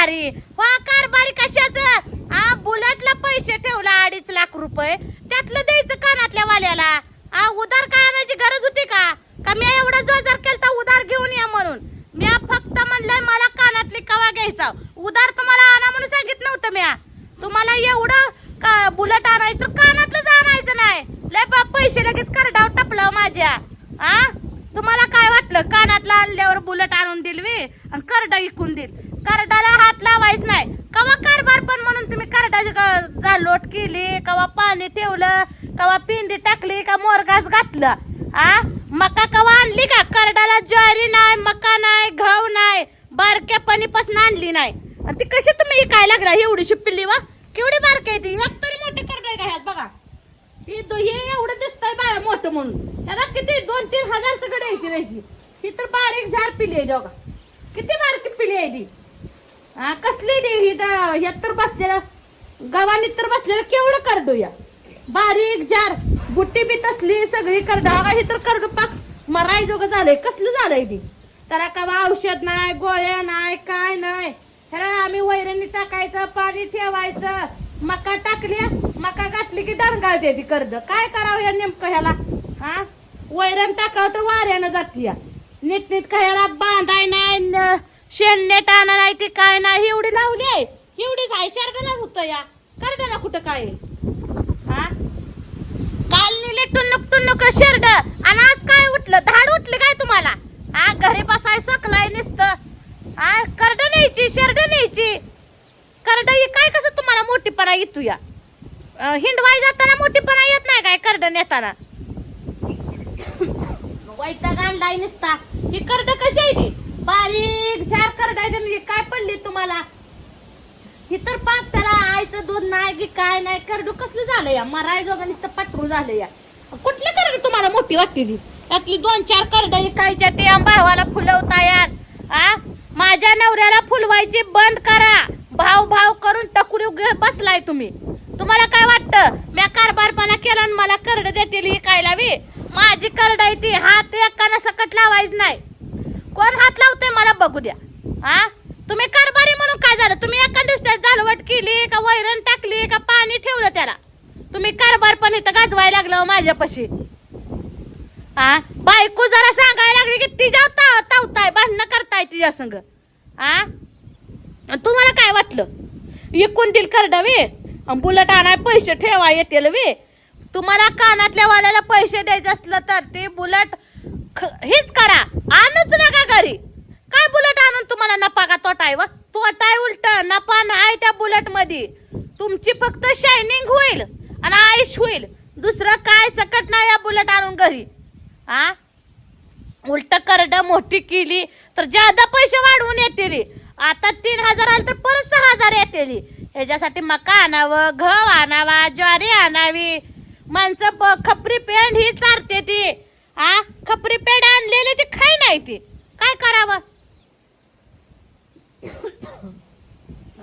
कारभारी हो कारभारी कशाच? आ बुलेटला पैसे ठेवला अडीच लाख रुपये. त्यातलं द्यायचं कानातल्या वाल्याला. आ उधार काय आणायची गरज होती का? का मी एवढा जोजार तर उधार घेऊन या म्हणून? मी फक्त म्हणलंय मला कानातली कवा घ्यायचा? उधार तुम्हाला आणा म्हणून सांगित नव्हतं म्या तुम्हाला एवढं का बुलेट आणायचं कानातलंच आणायचं नाही. लय बाप पैसे लगेच करडाव टपलं माझ्या. आ? तुम्हाला काय वाटलं? कानातला आणल्यावर बुलेट आणून दिल वे आणि करडा विकून दिल. करडाला हात लावायच नाही. कवा कारभार पण म्हणून तुम्ही करडाची ग- जालोट केली कवा पाणी ठेवलं कवा पिंडी टाकली का मोरगास घातलं? आ? मका कवा आणली का? करडाला ज्वारी नाही मका नाही घाव नाही बारक्यापणीपासून आणली नाही. आणि ती कशी तुम्ही काय लागला एवढीशी पिल्ली वा? केवढी बारकी आहे ती? एक तरी मोठे करडाय का ह्यात बघा. ही दो- हे एवढं दिसतंय बाळ मोठं म्हणून. याला किती? दोन तीन हजार सगळं यायची राहायची ही तर बारीक झाड पिली आहे बघा किती बारकी पिली आहे ती? हा कसली ती ही ह्यात तर बसलेलं गव्हाणीत तर बसलेलं केवढं करडू या? बारीक जार बुट्टी बी तसली सगळी करडा. बघा ही तर करडू पाक मराय जोग झालंय. कसलं झालंय ती त्याला का औषध नाही गोळ्या नाही काय नाही? ह्याला आम्ही वैरणी टाकायचं पाणी ठेवायचं. मका टाकली मका घातली की डरगाळते ती कर्ज काय करावं या नेमकं ह्याला? हा? वैरण टाकावं तर वाऱ्यानं जाती या. नीट नीट ह्याला बांधाय नाही न- शेणनेट आणा नाही ती काय नाही एवढी लावली आहे. एवढीच आहे शारदाला होतं या. कर्दाला कुठं काय? हा? काल निले टुन्नुक टुन्नुक शेरड आणि आज काय उठलं? धाड उठलं काय तुम्हाला? हा घरी बसाय सकलाय नुसतं. हा करड न्यायची शेरड न्यायची. करड ही काय कसं तुम्हाला मोठीपणा येतो या? हिंडवाय जाताना मोठीपणा येत नाही काय करड नेताना? वैताग आणलाय नुसता. ही करड कशी आहे ती? बारीक झार करड काय पडली तुम्हाला? ही तर पाक त्याला आईचं दूध नाही की काय नाही करडू. कसलं झालं या? मराय जोगा नुसतं पटरू झालं या. कुठली करड तुम्हाला मोठी वाटते ती? त्यातली दोन चार करड इकायच्या ते भावाला फुलवता यार. आ? माझ्या नवऱ्याला फुलवायची बंद करा. भाव भाव करून टकुरी बसलाय तुम्ही. तुम्हाला काय वाटतं? म्या कारभारपणा केला आणि मला करड देतील ही काय लावी माझी करड आहे ती. हात एकानं सकट लावायच नाही. कोण हात लावते मला बघू द्या. हा तुम्ही कारभारी म्हणून काय झालं? तुम्ही एखाद्या दिवसात जालवट केली का वैरण टाकली का पाणी ठेवलं त्याला? तुम्ही कारभार पण इथं गाजवायला लागलं हो माझ्यापाशी. हा बायको जरा सांगायला लागली की तिच्या ता- तावताय भांडणं करताय तिच्या संग. हा तुम्हाला काय वाटलं? इकून दिल करडवे? बुलट आणाय पैसे ठेवा येतील वे. तुम्हाला कानातल्या वाल्याला पैसे द्यायचे असलं तर ते बुलट ख- हेच करा. आणूच नका घरी. काय बुलेट आणून तुम्हाला नफा का तोटा आहे व? तोटा आहे उलट नफा नाही त्या बुलेटमध्ये तुमची फक्त शायनिंग होईल आणि आयुष होईल. दुसरं काय सकट नाही या बुलेट आणून घरी. हा उलट करड मोठी केली तर जादा पैसे वाढवून येतील. आता तीन हजार आले तर परत सहा हजार येतील. ह्याच्यासाठी मका आणावं गहू आणावा ज्वारी आणावी. माणसं खपरी पेंड ही चारते ती. हा खपरी पेंड आणलेली ती खाई नाही ती. काय करावं?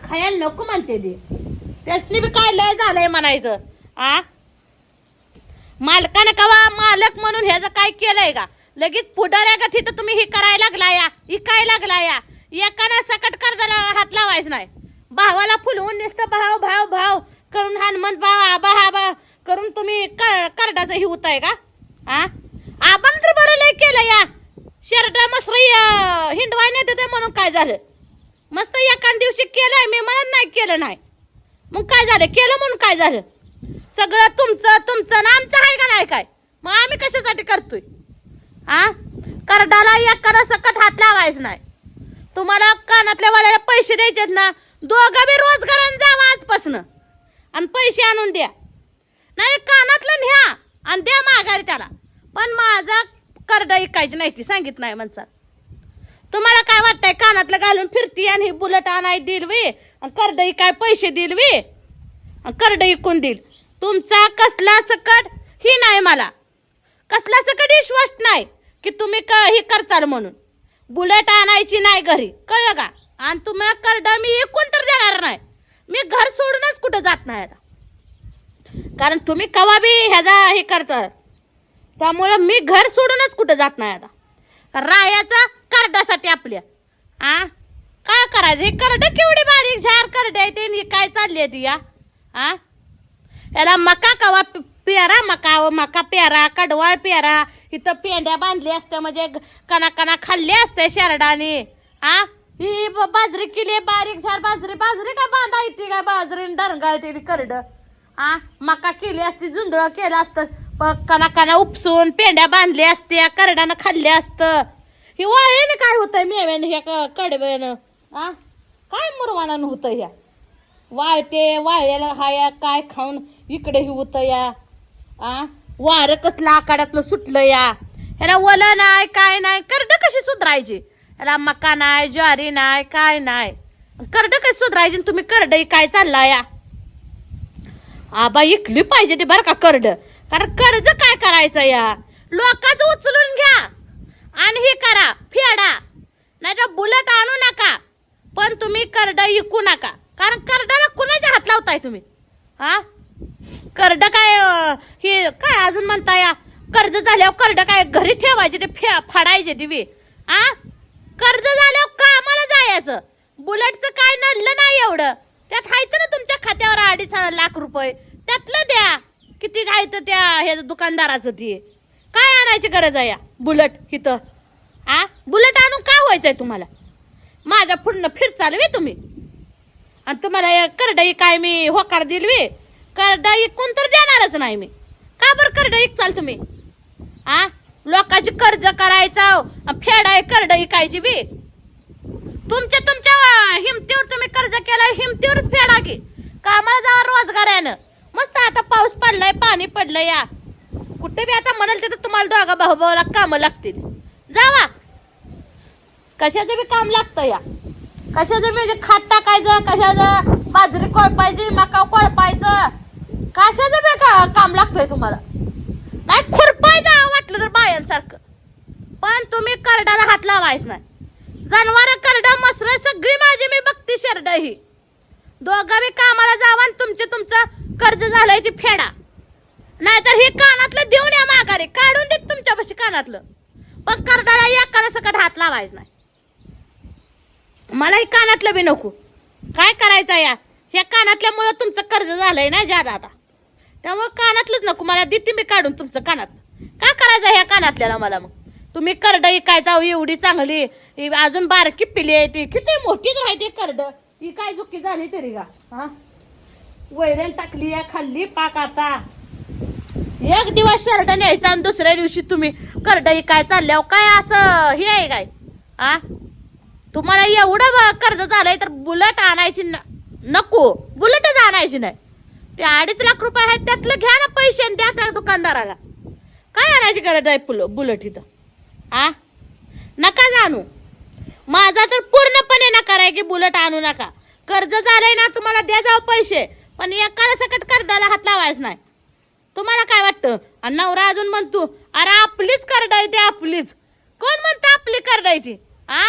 खायला नको म्हणते ते. त्यासनी बी काय लय झालंय म्हणायचं आ? मालकानं कवा मालक म्हणून ह्याचं काय केलंय का? लगेच पुढाऱ्या का तिथं तुम्ही हे करायला लागला या इकाय लागला या? एकानं सकट कर्जाला हात लावायचं नाही. भावाला फुलवून नुसतं भाव भाव भाव करून हनुमंत भाव आबा आबा करून तुम्ही कर कर्डाचं हे होताय का? आ? आबान तर बरं लय केलं या. शेरडा मसरी हिंडवाय नेते ते म्हणून काय झालं? मस्त एका दिवशी केलंय मी म्हणत नाही केलं नाही. मग काय झालं? केलं म्हणून काय झालं? सगळं तुमचं तुमचं ना आमचं आहे का नाही काय? मग आम्ही कशासाठी करतोय? हा करडाला एकाला सकट हात लावायच नाही. तुम्हाला कानातल्या वाल्याला पैसे द्यायचेत ना दोघं बी रोजगाराने जावा आजपासनं. आणि पैसे आणून द्या. नाही कानातलं न्या आणि द्या माघारी त्याला. पण माझा करडा ऐकायची नाही ती सांगित नाही म्हणतात तुम्हाला काय वाटतंय? कानातलं घालून फिरती आणि ही बुलेट आणाय दिल वे काय पैसे दिल वे आणि इकून देईल? तुमचा कसला सकट? ही नाही मला. कसला सकट? विश्वास नाही की तुम्ही क ही करचाल म्हणून. बुलेट आणायची नाही घरी. कळलं का? आणि तुम्हाला करड मी एकूण तर देणार नाही. मी घर सोडूनच कुठं जात नाही आता. कारण तुम्ही कवा बी ह्याचा हे करता त्यामुळं मी घर सोडूनच कुठं जात नाही आता. रायाचा कार्डासाठी आपल्या? आ? काय करायचं? हे करड केवढी बारीक झार करड आहे ते काय चालली आहे ती या आ? याला मका कवा पेरा मका व मका पेरा कडवाळ पेरा. इथं पेंड्या बांधली असत्या म्हणजे कणा कणा खाल्ली असते शेरडाने. आ? ही बाजरी केली बारीक झाड बाजरी बाजरी काय बांधा येते काय? बाजरी डरगाळते करड. आ? मका केली असती जुंधळ केलं असतं. प- कणा कणा उपसून पेंड्या बांधल्या असत्या करडानं खाल्ले असतं. हे वाळेने काय होतंय मेव्यानं ह्या कडव्यानं? आ? काय मुरवाणानं होतं ह्या? वाळते वाळ्याला हाया काय खाऊन इकडे ही होतं या? आ? वारं कसलं आकारातलं सुटलं या? ह्याला वलं नाही काय नाही करड कशी सुधरायचे? ह्याला मका नाही ज्वारी नाही काय नाही करड कशी सुधरायची आणि तुम्ही करड काय चालला या? आबा इकली पाहिजे ते बरं का करड? कारण कर्ज काय करायचं या? लोकांचं उचलून आणि हे करा फेडा. नाही तर बुलेट आणू नका. पण तुम्ही करड इकू नका. कारण करडाला कुणाच्या हात लावताय तुम्ही? हा? करड काय हे काय अजून म्हणता या कर्ज झाल्यावर करड काय घरी ठेवायचे ते फे फाडायचे दिवे आ? कर्ज झाल्यावर कामाला जायचं. बुलेटचं काय नडलं नाही एवढं. त्यात आहेत ना तुमच्या खात्यावर अडीच लाख रुपये. त्यातलं द्या. किती घायचं त्या हे दुकानदाराचं ते. काय आणायची गरज आहे या बुलेट इथं आ? बुलेट आणून का व्हायचंय तुम्हाला? माझ्या पुढनं फिर चालवे तुम्ही. आणि तुम्हाला करडई काय मी होकार दिलवी? करडई कोण तर देणारच नाही मी. का बरं करडाई चाल तुम्ही? आ? लोकांची कर्ज करायचं फेडाय करडई कायची बी? तुमच्या तुमच्या हिमतीवर तुम्ही कर्ज केलाय हिमतीवरच फेडा की. कामाला जावा रोजगारानं. मस्त आता पाऊस पडलाय पाणी पडलंय या. कुठे बी आता म्हणाल तिथं तुम्हाला दोघा भाऊ भावाला कामं लागतील. जावा. कशाचं बी काम लागतं या? कशाचं बी म्हणजे खात टाकायचं कशाचं बाजरी कोळपायची मका कोळपायचं? कशाचं बी का काम लागतंय तुम्हाला? नाही खुरपायचं वाटलं तर बायांसारखं. पण तुम्ही करडाला हात लावायच नाही. जनावर करडा मसर सगळी माझी मी बघते शरड ही. दोघं मी कामाला जावा आणि तुमचे तुमचं कर्ज झालंय ती फेडा. नाहीतर हे कानातलं देऊन या माघारी. काढून देत तुमच्यापाशी कानातलं. पण करडाला एकाला सकट हात लावायच नाही. मलाही कानातलं बी नको. काय करायचं या? ह्या कानातल्यामुळं तुमचं कर्ज झालंय ना ज्यादा आता. त्यामुळं कानातलंच नको. मला देते मी काढून तुमचं कानात. काय करायचं ह्या कानातल्याला मला मग? तुम्ही करड काय जाऊ एवढी चांगली? अजून बारकी पिली आहे ती. किती मोठीच राहते करड. ही काय चुकी झाली तरी का? हा? वैरेल टाकली या खाल्ली पाक आता. एक दिवस शर्ट न्यायचा आणि दुसऱ्या दिवशी तुम्ही करडई काय चालल्यावर काय असं हे आहे काय? आ? तुम्हाला एवढं कर्ज झालंय तर बुलेट आणायची न- नको. बुलेटच आणायची नाही. ते अडीच लाख रुपये आहेत त्यातलं घ्या ना पैसे आणि द्या त्या दुकानदाराला. काय आणायची गरज आहे पुल बुलेट इथं? आ? नका जाणू. माझा तर पूर्णपणे नकार आहे की बुलेट आणू नका. कर्ज झालंय ना तुम्हाला द्या जाऊ पैसे पण एकाला सकट कर्जाला हात लावायच नाही. तुम्हाला काय वाटतं? आणि नवरा अजून म्हणतो अरे आपलीच करड आहे ती आपलीच. कोण म्हणतं आपली करड आहे ती? आ?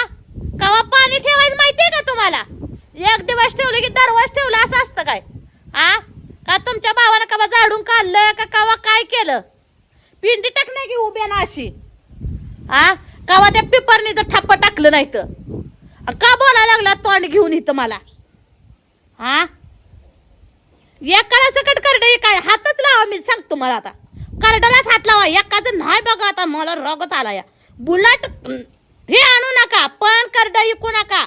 कवा पाणी ठेवायचं माहितीये का तुम्हाला? एक दिवस ठेवलं की दरवाज ठेवलं असं असतं काय? आ? का तुमच्या भावानं कवा झाडून काढलं का कवा काय केलं? पिंडी टाकणार की उभ्या ना अशी. आ? कवा त्या पेपरनीचं ठप्प टाकलं नाही तर. का बोलायला लागला तोंड घेऊन इथं मला? हा एकाला सकट करड काय? हातच लावा मी सांगतो मला आता. करडालाच हात लावा. एकाच नाही बघा आता मला रगत आला या बुलाट हे आणू नका पण करडा विकू नका.